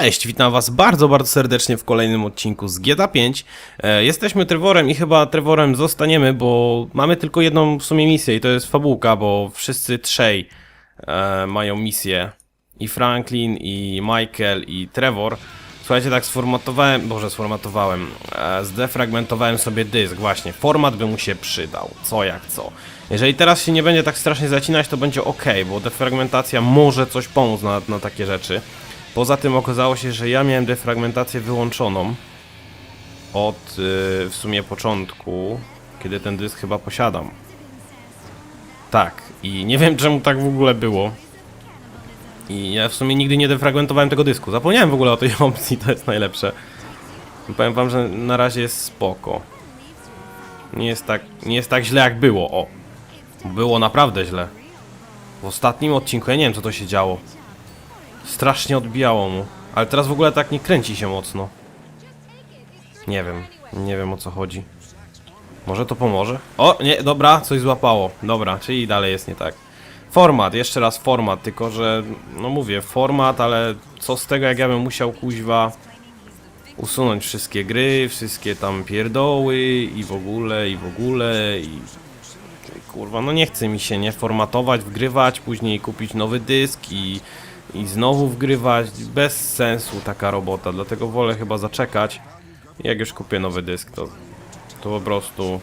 Cześć, witam was bardzo, bardzo serdecznie w kolejnym odcinku z GTA 5. E, jesteśmy Trevorem i chyba Trevorem zostaniemy, bo mamy tylko jedną w sumie misję i to jest fabułka, bo wszyscy trzej e, mają misję. I Franklin, i Michael, i Trevor. Słuchajcie, tak sformatowałem, boże sformatowałem, e, zdefragmentowałem sobie dysk, właśnie, format by mu się przydał, co jak co. Jeżeli teraz się nie będzie tak strasznie zacinać, to będzie ok, bo defragmentacja może coś pomóc na, na takie rzeczy. Poza tym okazało się, że ja miałem defragmentację wyłączoną od y, w sumie początku, kiedy ten dysk chyba posiadam. Tak, i nie wiem czemu tak w ogóle było. I ja w sumie nigdy nie defragmentowałem tego dysku. Zapomniałem w ogóle o tej opcji, to jest najlepsze. Powiem wam, że na razie jest spoko. Nie jest tak, nie jest tak źle jak było, o. Było naprawdę źle. W ostatnim odcinku, ja nie wiem co to się działo. Strasznie odbijało mu. Ale teraz w ogóle tak nie kręci się mocno. Nie wiem. Nie wiem o co chodzi. Może to pomoże? O, nie, dobra, coś złapało. Dobra, czyli dalej jest nie tak. Format, jeszcze raz format, tylko że, no mówię, format, ale co z tego, jak ja bym musiał kuźwa usunąć wszystkie gry, wszystkie tam pierdoły i w ogóle, i w ogóle, i kurwa, no nie chce mi się nie formatować, wgrywać, później kupić nowy dysk i, i znowu wgrywać. Bez sensu taka robota, dlatego wolę chyba zaczekać. Jak już kupię nowy dysk, to, to po prostu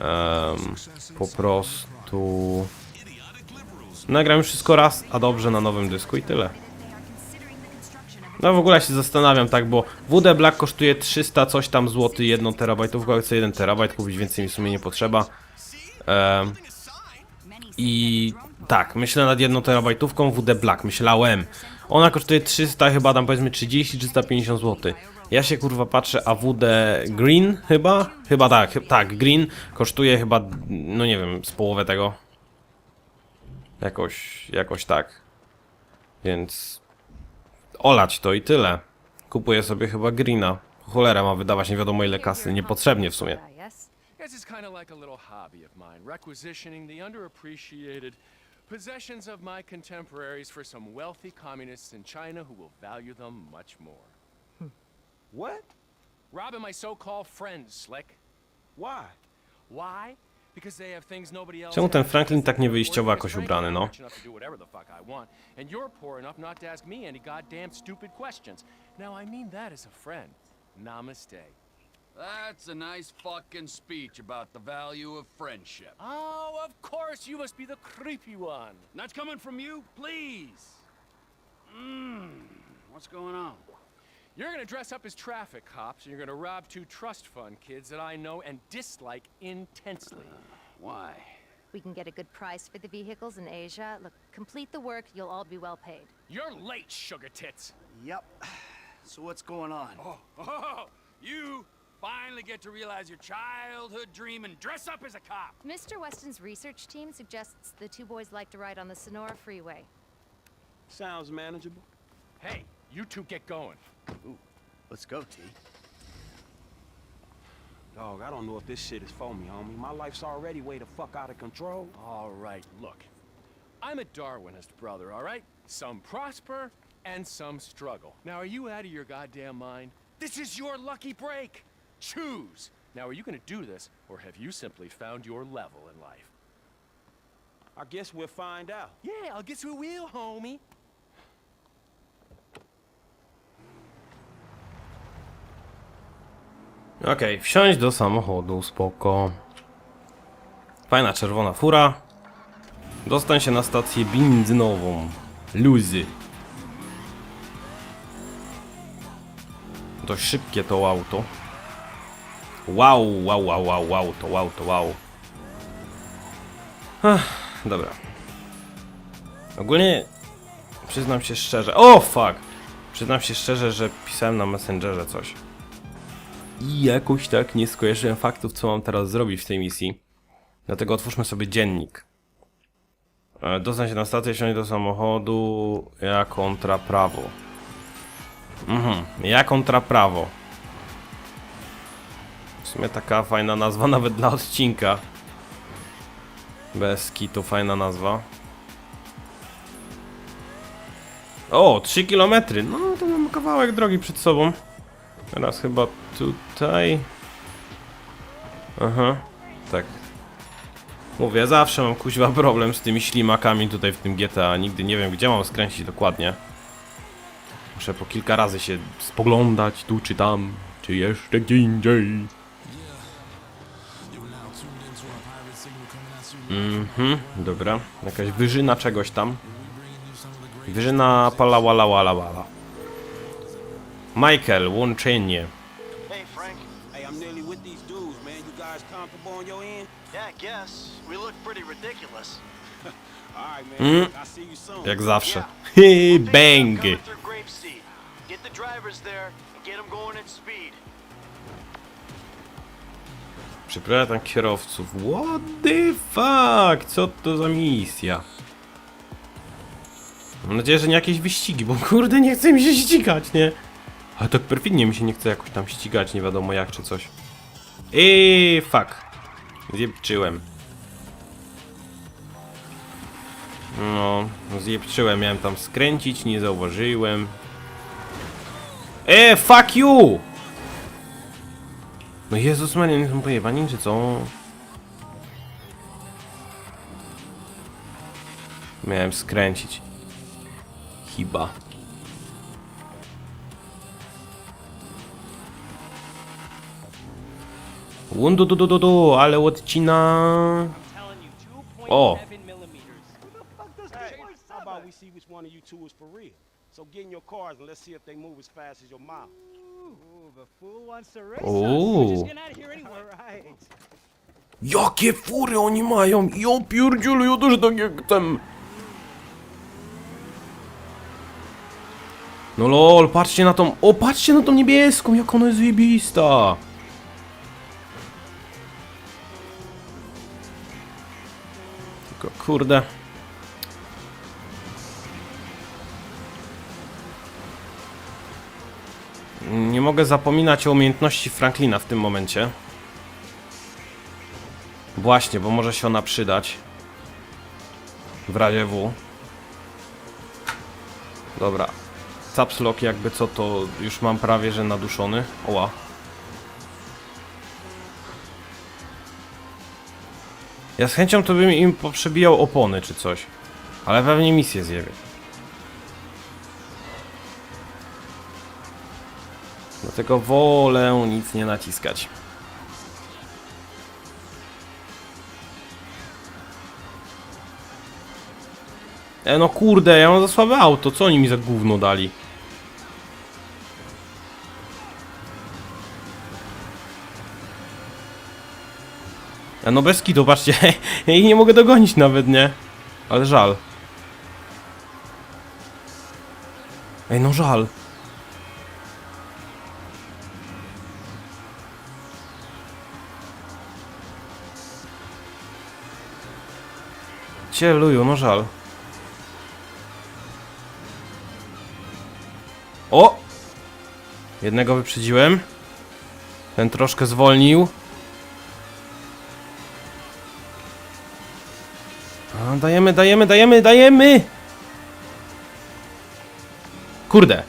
em, po prostu nagram już wszystko raz, a dobrze na nowym dysku i tyle. No w ogóle się zastanawiam tak, bo WD Black kosztuje 300 coś tam złoty 1 terabajtówka, chcę 1 terabajt kupić, więcej mi w sumie nie potrzeba. Em, I tak, myślę nad jedną terabajtówką WD Black, myślałem. Ona kosztuje 300, chyba tam powiedzmy 30-350 zł. Ja się kurwa patrzę, a WD Green chyba? Chyba tak, tak, Green kosztuje chyba, no nie wiem, z połowę tego. Jakoś, jakoś tak. Więc olać to i tyle. Kupuję sobie chyba Greena. Cholera ma wydawać nie wiadomo ile kasy, niepotrzebnie w sumie. Yes. Guess it's kind of like a little hobby of mine, requisitioning the underappreciated possessions of my contemporaries for some wealthy communists in China who will value them much more. What? Robbing my so-called friends, Slick. Why? Why? Because they have things nobody else Czemu ten has. Franklin tak Or niewyjściowo because jakoś frankly, ubrany, I'm no? rich enough to do whatever the fuck I want, and you're poor enough not to ask me any goddamn stupid questions. Now I mean that as a friend. Namaste. That's a nice fucking speech about the value of friendship. Oh, of course you must be the creepy one. That's coming from you, please. Mmm. What's going on? You're gonna dress up as traffic cops, and you're gonna rob two trust fund kids that I know and dislike intensely. Uh, why? We can get a good price for the vehicles in Asia. Look, complete the work, you'll all be well paid. You're late, sugar tits. Yep. So what's going on? Oh, Oh, you finally get to realize your childhood dream and dress up as a cop. Mr. Weston's research team suggests the two boys like to ride on the Sonora Freeway. Sounds manageable. Hey, you two get going. Let's go, T. Dog, I don't know if this shit is for me, homie. My life's already way the fuck out of control. All right, look. I'm a Darwinist brother, all right? Some prosper and some struggle. Now, are you out of your goddamn mind? This is your lucky break. Choose. Now, are you gonna do this, or have you simply found your level in life? I guess we'll find out. Yeah, I'll guess who will, homie. Okej, wsiąść do samochodu, spoko. Fajna czerwona fura. Dostań się na stację benzynową. Luzy. Dość szybkie to auto. Wow, wow, wow, wow, wow, to wow, to wow. Ach, dobra. Ogólnie przyznam się szczerze. O, fuck! Przyznam się szczerze, że pisałem na Messengerze coś. I jakoś tak nie skojarzyłem faktów, co mam teraz zrobić w tej misji. Dlatego otwórzmy sobie dziennik. E, Dostać się na stację, wsiąść do samochodu, ja kontra prawo. Mhm, ja kontra prawo. Sumie taka fajna nazwa nawet dla odcinka. Bez kitu, fajna nazwa. O, 3 km. No, to mam kawałek drogi przed sobą. Teraz chyba tutaj. Aha, tak. Mówię, zawsze mam kuźwa problem z tymi ślimakami tutaj w tym GTA. Nigdy nie wiem, gdzie mam skręcić dokładnie. Muszę po kilka razy się spoglądać tu czy tam, czy jeszcze gdzie indziej. Mhm, dobra. Jakaś wyżyna czegoś tam. Wyżyna pala wala wala wala. Michael, łączenie. Hey, Frank. Hey, I'm nearly with these dudes, man. You guys comfortable on your end? Yeah, I guess. We look pretty ridiculous. Mm. I'll see you soon. Jak zawsze. Bang! Get the drivers there and get them going at speed. Przepraszam kierowców. What the fuck? Co to za misja? Mam nadzieję, że nie jakieś wyścigi, bo kurde nie chce mi się ścigać, nie? Ale tak perfidnie mi się nie chce jakoś tam ścigać, nie wiadomo jak czy coś. Eee, fuck. Zjebczyłem. No, zjebczyłem, miałem tam skręcić, nie zauważyłem. Eee, fuck you! No Jezus Maria, nie są pojebani, czy co? Miałem skręcić. Chyba. Łundu du du du du, ale odcina... O! How about we see which one of you two is for real? So get in your cars and let's see if they move as fast as your. Uuu. Jakie fury oni mają? Ja pierdzielu, ja też tak jak ten. No lol, patrzcie na tą... O, patrzcie na tą niebieską, jak ona jest zjebista. Tylko kurde... mogę zapominać o umiejętności Franklina w tym momencie. Właśnie, bo może się ona przydać. W razie W. Dobra. Caps lock jakby co to już mam prawie że naduszony. Oła. Ja z chęcią to bym im poprzebijał opony czy coś. Ale pewnie misję zjebie. Dlatego wolę nic nie naciskać. E no kurde, ja mam za słabe auto, co oni mi za gówno dali? E no bez kitu, patrzcie, ja ich nie mogę dogonić nawet, nie? Ale żal. Ej no żal. Cieluju, no żal. O! Jednego wyprzedziłem. Ten troszkę zwolnił. A, dajemy, dajemy, dajemy, dajemy! Kurde.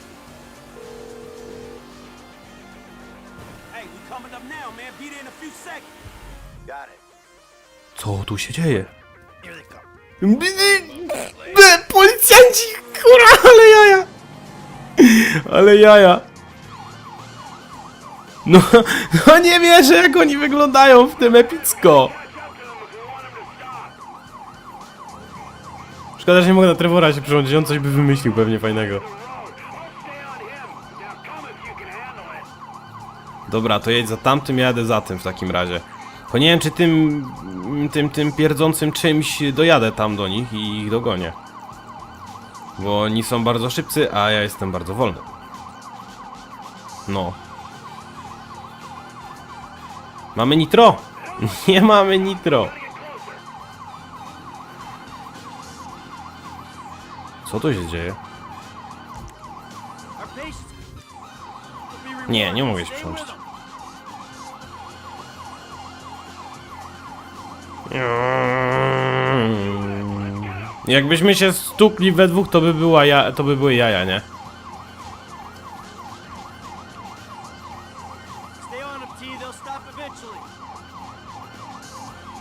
Co tu się dzieje? Policjanci, kurwa, ale jaja! Ale jaja. No, no nie wierzę jak oni wyglądają w tym epicko. Szkoda, że nie mogę na Trevora się przyłączyć, on coś by wymyślił pewnie fajnego. Dobra, to jedź za tamtym, ja jadę za tym w takim razie. Tylko nie wiem, czy tym, tym, tym pierdzącym czymś dojadę tam do nich i ich dogonię. Bo oni są bardzo szybcy, a ja jestem bardzo wolny. No. Mamy nitro! Nie mamy nitro! Co tu się dzieje? Nie, nie mogę się przełączyć. Jakbyśmy się stukli we dwóch, to by była ja, to by były jaja, nie?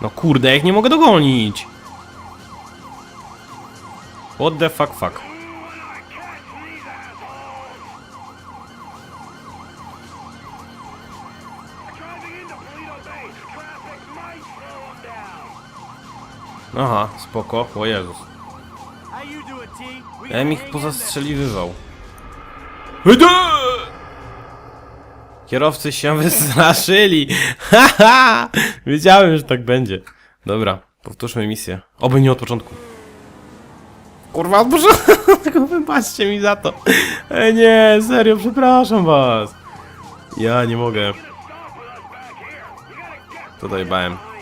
No kurde, jak nie mogę dogonić. What the fuck fuck. Aha, spoko, o Jezus. Ja mi ich pozastrzeliwywał. Kierowcy się wystraszyli. Haha! Wiedziałem, że tak będzie. Dobra, powtórzmy misję. Oby nie od początku. Kurwa, od początku. Wybaczcie mi za to. E, nie, serio, przepraszam was. Ja nie mogę. Tutaj bałem.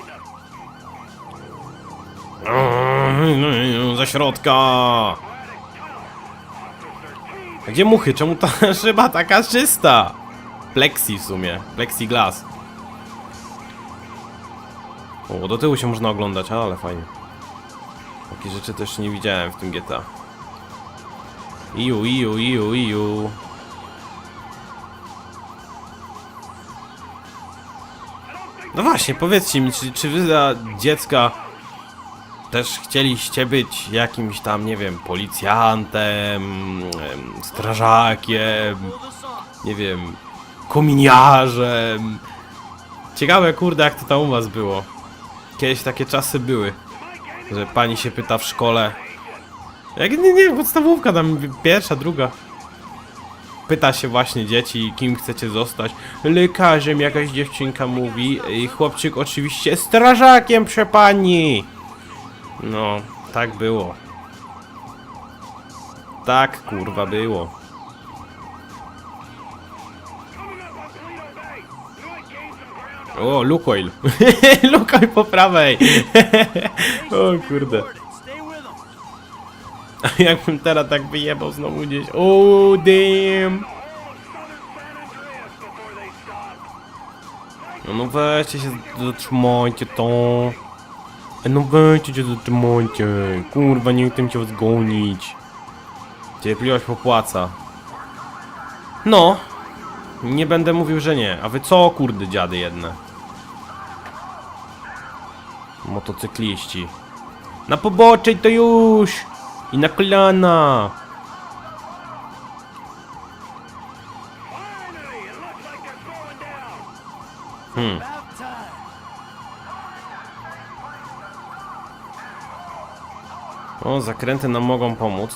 Za środka. A Gdzie muchy? Czemu ta szyba taka czysta? Plexi w sumie. Plexiglas. O, do tyłu się można oglądać, ale fajnie. Takie rzeczy też nie widziałem w tym GTA. Iu, iu, iu, iu. No właśnie, powiedzcie mi, czy, czy wy za dziecka też chcieliście być jakimś tam, nie wiem, policjantem, em, strażakiem, nie wiem, kominiarzem. Ciekawe, kurde, jak to tam u was było. Kiedyś takie czasy były, że pani się pyta w szkole. Jak nie, nie, podstawówka tam, pierwsza, druga. Pyta się właśnie dzieci, kim chcecie zostać. Lekarzem jakaś dziewczynka mówi. I chłopczyk oczywiście strażakiem, prze pani. No, tak było. Tak, kurwa, było. O, Lukoil. Lukoil po prawej. o kurde. Them. Jakbym teraz tak wyjebał znowu gdzieś. O, damn. No, no weźcie się, zatrzymajcie to. E, No weźcie się, zatrzymajcie. Kurwa, nie chcę cię zgonić. Cierpliwość popłaca. No. Nie będę mówił, że nie. A wy co, kurde, dziady jedne? Motocykliści. Na pobocze i to już! I na kolana! Hmm. About time. O, zakręty nam mogą pomóc.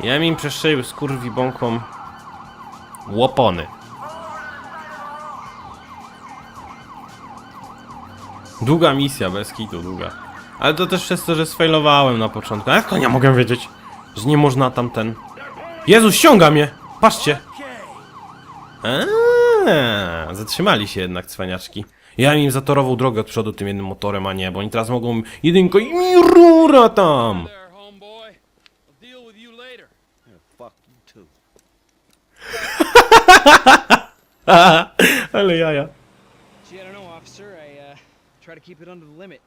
Ja im przestrzelił skurwi bąkom łopony. Długa misja, bez kitu, długa. Ale to też przez to, że sfailowałem na początku. Jak to nie mogę wiedzieć, że nie można tamten... Jezus, ściąga mnie! Patrzcie! Eee, zatrzymali się jednak cwaniaczki. Ja im zatorował drogę od przodu tym jednym motorem, a nie, bo oni teraz mogą jedynko i mi rura tam! There, homeboy. I'll deal with you later. Fuck you too. Ale jaja. Gee, I don't know, officer. I uh, try to keep it under the limit.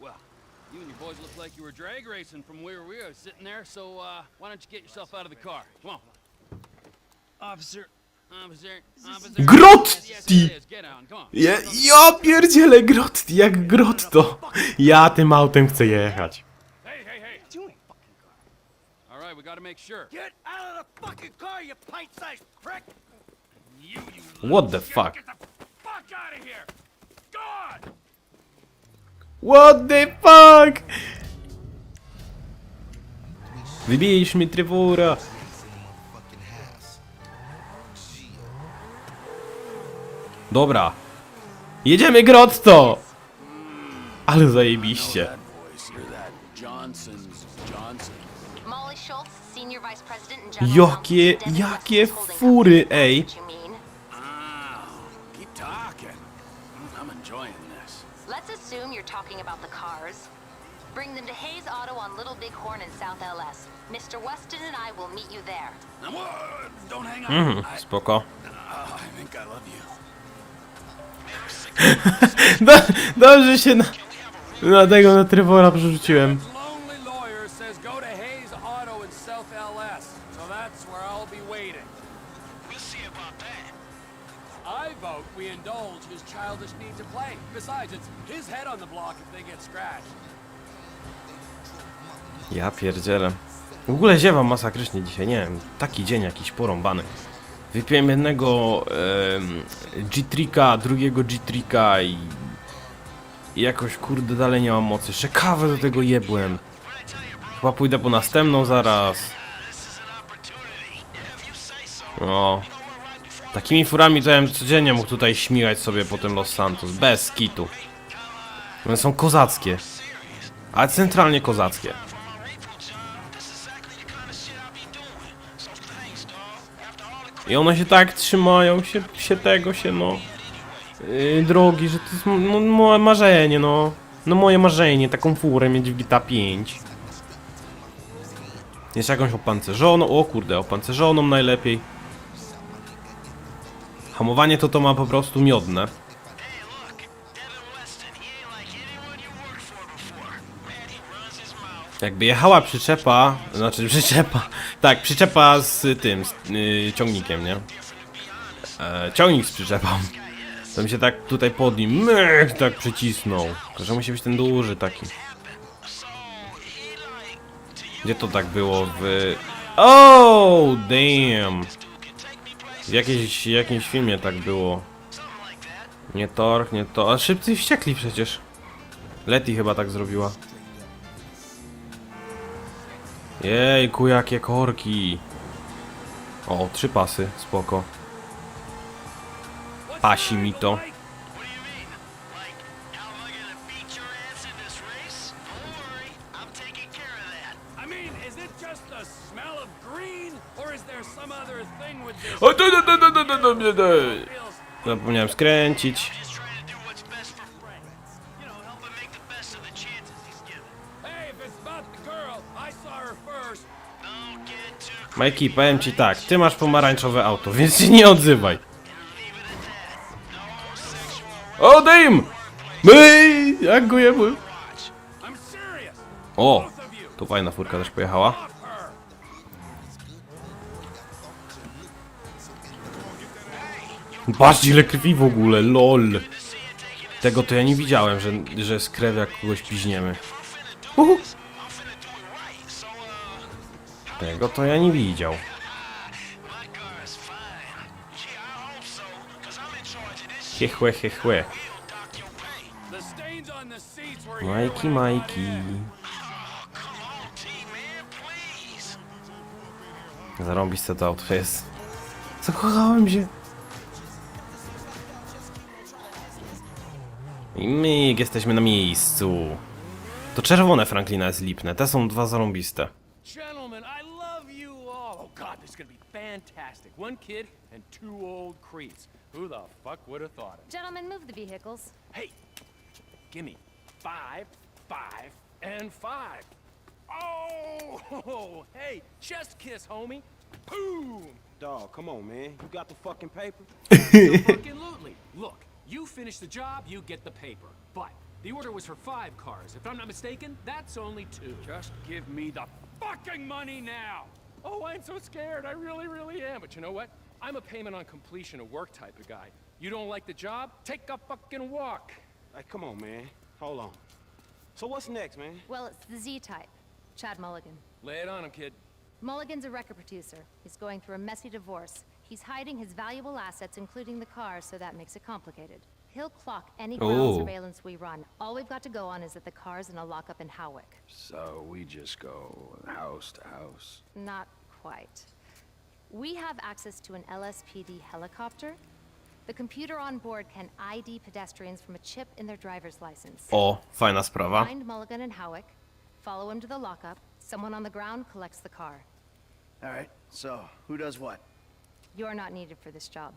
Well, you and your boys look like you were drag racing from where we were sitting there, so uh, why don't you get yourself out of the car? Come on. Officer. Grotti! Ja, ja pierdzielę grot, jak grotto. Ja tym autem chcę jechać. Hey, hey, hey. doing? All right, we gotta make Dobra. Jedziemy grotto! Ale zajebiście. Jakie, jakie fury, ej. Let's assume you're talking about the cars. Bring them to Hayes Auto on Little Bighorn in South LS. Mr. Weston and I will meet you there. Don't hang on. Mhm, spoko. I think I love you. Do, dobrze się na, na tego na Trevora przerzuciłem. Ja pierdzielę. W ogóle ziewam masakrycznie dzisiaj, nie wiem. Taki dzień jakiś porąbany. Wypiłem jednego em, G-Tricka, drugiego G-Tricka i... i jakoś kurde dalej nie mam mocy. Jeszcze kawę do tego jebłem. Chyba pójdę po następną zaraz. No. Takimi furami to ja bym codziennie mógł tutaj śmigać sobie po tym Los Santos, bez kitu. One są kozackie. Ale centralnie kozackie. I one się tak trzymają się, się tego się no yy, drogi, że to jest no, moje marzenie no. No moje marzenie, taką furę mieć w GTA 5. Jeszcze jakąś opancerzoną, o kurde, opancerzoną najlepiej. Hamowanie to to ma po prostu miodne. Jakby jechała przyczepa, znaczy przyczepa, tak, przyczepa z tym, z y, ciągnikiem, nie? E, ciągnik z przyczepą. To mi się tak tutaj pod nim, myk, tak przycisnął. Tylko, że musi być ten duży taki. Gdzie to tak było w... Oh, damn! W jakiejś, jakimś filmie tak było. Nie Torch, nie to... A szybcy wściekli przecież. Leti chyba tak zrobiła. Jejku, jakie korki. O, trzy pasy, spoko. Pasi mi to. I mean, is it just the smell of green, or is Majki, powiem ci tak, ty masz pomarańczowe auto, więc się nie odzywaj. O, damn! My, jak go serious. O, tu fajna furka też pojechała. Patrzcie ile krwi w ogóle, lol. Tego to ja nie widziałem, że, że z krew jak kogoś piźniemy. Uhu. Tego to ja nie widział. Seats were Majki, Majki. Zarąbiste to auto jest. Zakochałem się. I my jesteśmy na miejscu. To czerwone Franklina jest lipne, te są dwa zarąbiste. This is gonna be fantastic. One kid and two old creeps. Who the fuck would have thought it? Gentlemen, move the vehicles. Hey, give me five, five, and five. Oh, hey, chest kiss, homie. Boom. Dog, come on, man. You got the fucking paper? Fucking lootly. Look, you finish the job, you get the paper. But the order was for five cars. If I'm not mistaken, that's only two. Just give me the fucking money now! Oh, I'm so scared. I really, really am. But you know what? I'm a payment on completion of work type of guy. You don't like the job? Take a fucking walk. Like, come on, man. Hold on. So what's next, man? Well, it's the Z-type. Chad Mulligan. Lay it on him, kid. Mulligan's a record producer. He's going through a messy divorce. He's hiding his valuable assets, including the car, so that makes it complicated. He'll clock any ground Oh. surveillance we run. All we've got to go on is that the car's in a lockup in Howick. So we just go house to house. Not quite. We have access to an LSPD helicopter. The computer on board can ID pedestrians from a chip in their driver's license. O, fajna sprawa. Find Mulligan and Howick, follow him to the lockup. Someone on the ground collects the car. All right, so who does what? You're not needed for this job.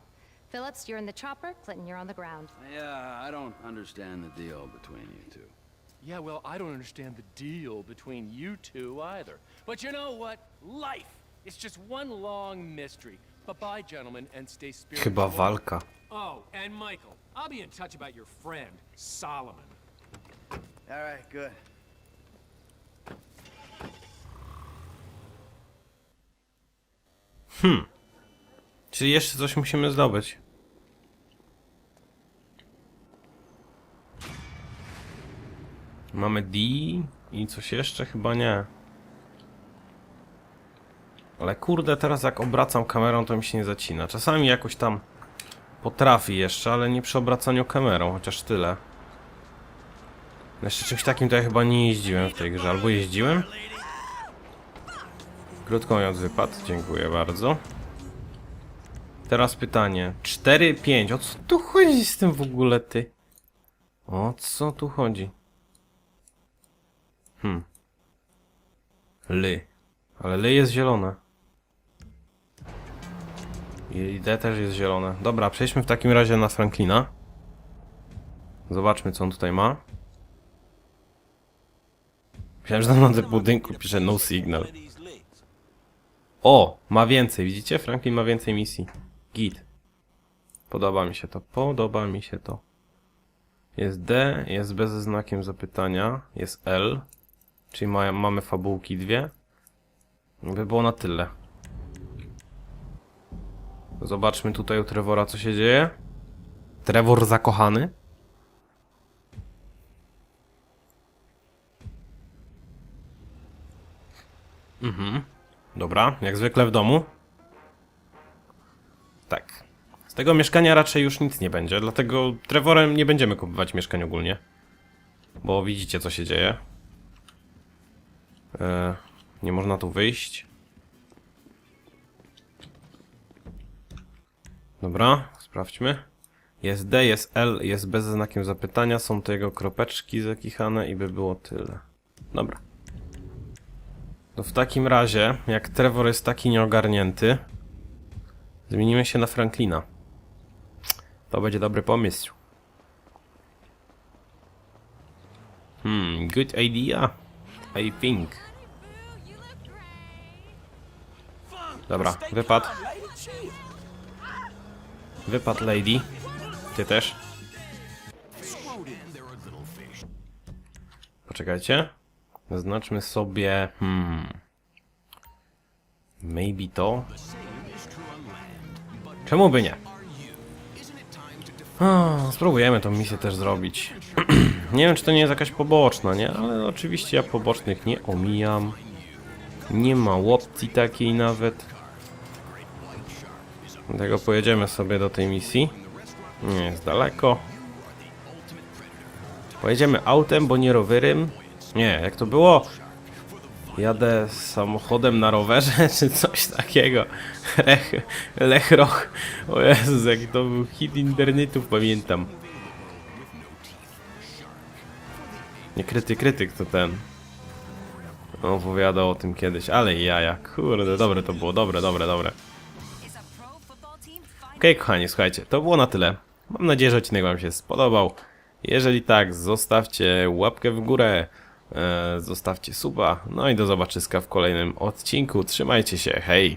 Phillips, you're in the chopper. Clinton, you're on the ground. Yeah, I don't understand the deal between you two. Yeah, well, I don't understand the deal between you two either. But you know what? Life is just one long mystery. Bye-bye, gentlemen, and stay spiritual. Chyba walka. Oh, and Michael, I'll be in touch about your friend, Solomon. All right, good. Czyli jeszcze coś musimy zdobyć. Mamy D i coś jeszcze? Chyba nie. Ale kurde, teraz jak obracam kamerą, to mi się nie zacina. Czasami jakoś tam potrafi jeszcze, ale nie przy obracaniu kamerą, chociaż tyle. Jeszcze czymś takim to ja chyba nie jeździłem w tej grze, albo jeździłem? Krótko mówiąc wypadł, dziękuję bardzo. Teraz pytanie. 4-5. O co tu chodzi z tym w ogóle, ty? O co tu chodzi? Hmm. Ly. Ale ly jest zielone. I D też jest zielone. Dobra, przejdźmy w takim razie na Franklina. Zobaczmy, co on tutaj ma. Myślałem, że na tym budynku pisze no signal. O! Ma więcej, widzicie? Franklin ma więcej misji. Git. Podoba mi się to, podoba mi się to. Jest D, jest B ze znakiem zapytania, jest L, czyli ma, mamy fabułki dwie. By było na tyle. Zobaczmy tutaj u Trevora co się dzieje. Trevor zakochany. Mhm. Dobra, jak zwykle w domu. Tak. Z tego mieszkania raczej już nic nie będzie, dlatego Trevorem nie będziemy kupować mieszkań ogólnie. Bo widzicie co się dzieje. E, nie można tu wyjść. Dobra, sprawdźmy. Jest D, jest L, jest bez znakiem zapytania, są to jego kropeczki zakichane i by było tyle. Dobra. No w takim razie, jak Trevor jest taki nieogarnięty, zmienimy się na Franklina. To będzie dobry pomysł. Hmm, good idea. I think. Dobra, wypad. Wypad lady. Ty też. Poczekajcie. Zaznaczmy sobie. Hmm. Maybe to. Czemu by nie? Spróbujemy tą misję też zrobić. nie wiem, czy to nie jest jakaś poboczna, nie? Ale oczywiście ja pobocznych nie omijam. Nie ma opcji takiej nawet. Dlatego pojedziemy sobie do tej misji. Nie jest daleko. Pojedziemy autem, bo nie rowerem. Nie, jak to było? Jadę samochodem na rowerze, czy coś takiego. Lech, Lech Roch. O Jezus, to był hit internetów, pamiętam. Nie kryty, krytyk to ten. Opowiadał o tym kiedyś, ale jaja, kurde, dobre to było, dobre, dobre, dobre. Okej, kochani, słuchajcie, to było na tyle. Mam nadzieję, że odcinek Wam się spodobał. Jeżeli tak, zostawcie łapkę w górę, e, zostawcie suba, no i do zobaczyska w kolejnym odcinku. Trzymajcie się, hej!